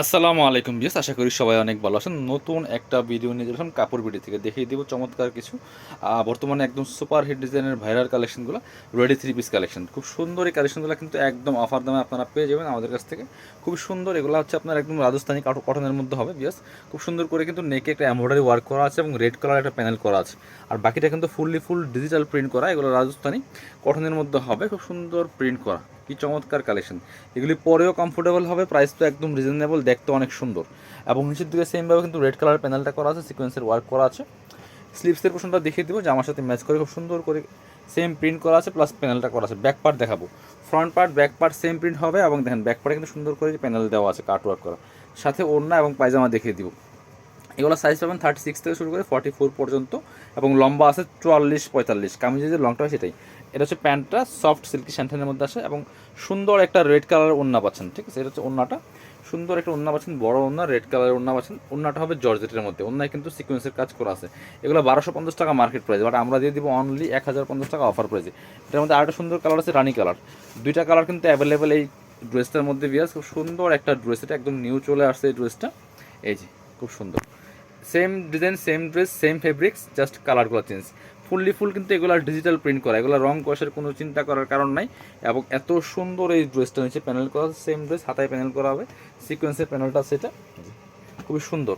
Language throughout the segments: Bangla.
আসসালামু আলাইকুম বিয়াস আশা করি সবাই অনেক ভালো আছেন। নতুন একটা ভিডিও নিয়ে যাচ্ছিলাম কাপড় ভিডিও থেকে। দেখিয়ে দিব চমৎকার কিছু। বর্তমানে একদম সুপার হিট ডিজাইনের ভাইরাল কালেকশনগুলো রেডি থ্রি পিস কালেকশন খুব সুন্দর এই কালেকশনগুলো কিন্তু একদম অফার দামে আপনারা পেয়ে যাবেন আমাদের কাছ থেকে। খুব সুন্দর, এগুলো হচ্ছে আপনার একদম রাজস্থানী কাটো কটনের মধ্যে হবে বিয়াস খুব সুন্দর করে কিন্তু নেকে একটা এমব্রয়ডারি ওয়ার্ক করা আছে এবং রেড কালার একটা প্যানেল করা আছে। আর বাকিটা কিন্তু ফুললি ফুল ডিজিটাল প্রিন্ট করা, এগুলো রাজস্থানী কটনের মধ্যে হবে। খুব সুন্দর প্রিন্ট করা। কি চমৎকার কালেকশন এগুলি পরেও কমফোর্টেবল হবে প্রাইস তো একদম রিজনেবল দেখতে অনেক সুন্দর। এবং নিচের দিকে সেমভাবে কিন্তু রেড কালার প্যানেলটা করা আছে সিকোয়েন্সের ওয়ার্ক করা আছে। স্লিপসের পোর্শনটা দেখিয়ে দেবো যে আমার সাথে ম্যাচ করে খুব সুন্দর করে সেম প্রিন্ট করা আছে প্লাস প্যানেলটা করা আছে। ব্যাক পার্ট দেখাবো। Front part back part same print হবে এবং দেখেন ব্যাক পার্টে কিন্তু সুন্দর করে প্যানেল দেওয়া আছে কাট ওয়ার্ক করা। সাথে ওড়না এবং পায়জামা দেখিয়ে দিব। এগুলো সাইজ পাবেন থার্টি সিক্স থেকে শুরু করে ফর্টি ফোর পর্যন্ত এবং লম্বা আছে চুয়াল্লিশ, পঁয়তাল্লিশ। কামিজের যে লংটা হয় সেটাই। এটা হচ্ছে প্যান্টটা সফট সিল্কি স্যান্টানের মধ্যে আসে এবং সুন্দর একটা রেড কালারের ওড়না পাচ্ছেন, ঠিক আছে? এটা হচ্ছে ওড়নাটা। সুন্দর একটা ওড়না পাচ্ছেন, বড় ওড়না রেড কালারের ওড়না পাচ্ছেন। ওড়নাটা হবে জর্জেটের মধ্যে। ওড়নায় কিন্তু সিকোয়েন্সের কাজ করা আছে। এগুলো বারোশো পঞ্চাশ টাকা মার্কেট প্রাইস বাট আমরা দিয়ে দিব অনলি এক হাজার পঞ্চাশ টাকা অফার প্রাইসে এটার মধ্যে আরেকটা সুন্দর কালার আছে রানি কালার দুইটা কালার কিন্তু অ্যাভেলেবেল এই ড্রেসটার মধ্যে বিয়াস খুব সুন্দর একটা ড্রেস এটা একদম নিউ চলে আসছে এই ড্রেসটা এই যে, খুব সুন্দর। Same design same dress same fabrics just কালারগুলো চেঞ্জ ফুললি ফুল কিন্তু এগুলো ডিজিটাল প্রিন্ট করা, এগুলো রং কষের কোনো চিন্তা করার কারণ নাই। এবং এত সুন্দর এই ড্রেসটা নিচে প্যানেল করা সেম ড্রেস হাতায় প্যানেল করা হবে। সিকোয়েন্সের প্যানেলটা সেটা খুবই সুন্দর।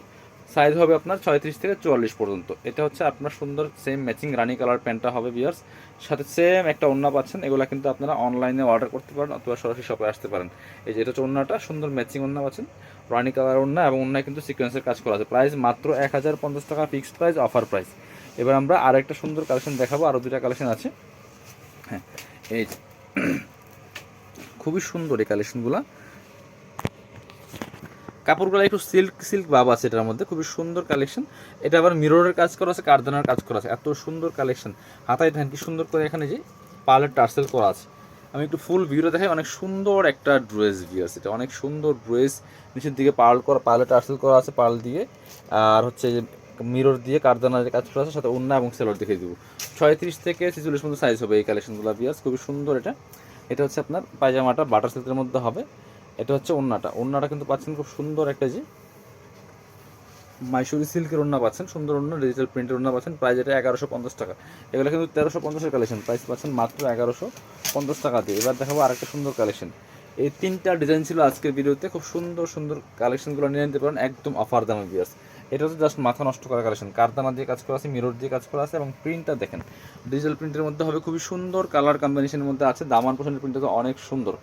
সাইজ হবে আপনার ছয়ত্রিশ থেকে চুয়াল্লিশ পর্যন্ত। এটা হচ্ছে আপনার সুন্দর সেম ম্যাচিং রানি কালার প্যান্টটা হবে বিয়ার্স সাথে সেম একটা ওড়না পাচ্ছেন, এগুলো কিন্তু আপনারা অনলাইনে অর্ডার করতে পারেন অথবা সরাসরি শপে আসতে পারেন। এই যে এটা হচ্ছে ওড়নাটা, সুন্দর ম্যাচিং ওড়না পাচ্ছেন। রানি কালার ওড়না এবং ওড়নায় কিন্তু সিকোয়েন্সের কাজ করা আছে। প্রাইস মাত্র এক হাজার পঞ্চাশ টাকা ফিক্সড প্রাইস অফার প্রাইস এবার আমরা আর একটা সুন্দর কালেকশন দেখাবো আরও দুটা কালেকশন আছে। হ্যাঁ এই। খুবই সুন্দর এই কালেকশনগুলো কাপড়গুলো একটু সিল্ক সিল্ক ভাব আছে এটার মধ্যে, খুবই সুন্দর কালেকশন এটা আবার মিররের কাজ করা আছে কারদানার কাজ করা আছে। এত সুন্দর কালেকশন হাতায় ধান কি সুন্দর করে এখানে যে পার্লের টার্সেল করা আছে। আমি একটু ফুল ভিউটা দেখাই। অনেক সুন্দর একটা ড্রেস ভিউ আছে এটা। অনেক সুন্দর ড্রেস নিচের দিকে পার্ল করা, পার্লে টার্সেল করা আছে পার্ল দিয়ে। আর হচ্ছে মিরর দিয়ে কারদানার যে কাজ করা আছে, সাথে অন্য এবং সেলর দেখিয়ে দিব। ছয়ত্রিশ থেকে ছেচল্লিশ পর্যন্ত সাইজ হবে এই কালেকশনগুলো বিয়াস খুবই সুন্দর এটা। এটা হচ্ছে আপনার পায়জামাটা বাটার সিল্কের মধ্যে হবে। এটা হচ্ছে ওন্নাটা ওন্নাটা কিন্তু পাচ্ছেন খুব সুন্দর একটা যে মাইসুরি সিল্কের ওন্না পাচ্ছেন, সুন্দর ওন্না ডিজিটাল প্রিন্টের ওন্না পাচ্ছেন প্রাইস এটা এগারোশো পঞ্চাশ টাকা। এগুলো কিন্তু তেরোশো পঞ্চাশের কালেকশন প্রাইস পাচ্ছেন মাত্র এগারোশো পঞ্চাশ টাকা দিয়ে। এবার দেখাবো আরেকটা সুন্দর কালেকশন এই তিনটা ডিজাইন ছিল আজকের ভিডিওতে, খুব সুন্দর সুন্দর কালেকশনগুলো নিয়ে নিতে পারেন, একদম অফার দামে বিয়াস এটা হচ্ছে জাস্ট মাথা নষ্ট করা কালেকশন কারদানা দিয়ে কাজ করা আছে মিরর দিয়ে কাজ করা আছে, এবং প্রিন্টটা দেখেন। ডিজিটাল প্রিন্টের মধ্যে হবে খুবই সুন্দর কালার কম্বিনেশনের মধ্যে আছে। দামান পোষণের প্রিন্টটা অনেক সুন্দর।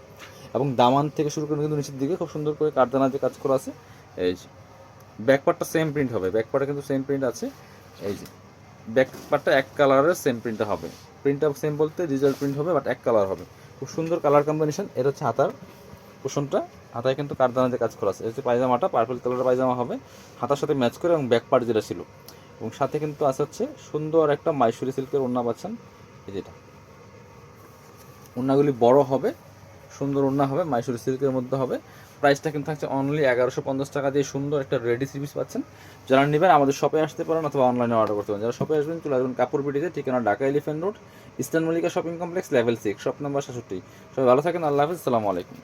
এবং দামান থেকে শুরু করে কিন্তু নিচের দিকে খুব সুন্দর করে কারদানা দিয়ে কাজ করা আছে, এই যে ব্যাক পার্টটা সেম প্রিন্ট হবে। ব্যাক পার্টে কিন্তু সেম প্রিন্ট আছে। এই যে ব্যাক পার্টটা এক কালারের সেম প্রিন্টটা হবে। প্রিন্টটা সেম বলতে ডিজিটাল প্রিন্ট হবে বাট এক কালার হবে। খুব সুন্দর কালার কম্বিনেশন এটা হচ্ছে হাতার পোষণটা। হাতায় কিন্তু কারদানা দিয়ে কাজ করা আছে। এটা হচ্ছে পায়জামাটা। পার্পল কালারের পায়জামা হবে। হাতার সাথে ম্যাচ করে এবং ব্যাক পার্ট যেটা ছিল। এবং সাথে কিন্তু আছে হচ্ছে সুন্দর একটা মাইসুরি সিল্কের ওড়না পাচ্ছেন। এই যেটা ওড়নাগুলি বড় হবে। সুন্দর ওড়না হবে। মাইসুরি সিল্কের মধ্যে হবে। প্রাইসটা কিন্তু থাকছে অনলি এগারোশো পঞ্চাশ টাকা দিয়ে সুন্দর একটা রেডি সিরিজ পাচ্ছেন। যারা নেবেন, আমাদের শপে আসতে পারেন অথবা অনলাইনে অর্ডার করতে পারেন। যারা শপে আসবেন, চলে আসবেন কাপড় বিটিতে ঠিকানা Dhaka Elephant Road Eastern Mallika shopping complex level six shop number সাতষট্টি সবাই ভালো থাকেন, আল্লাহ হাফিজ সালামু আলাইকুম।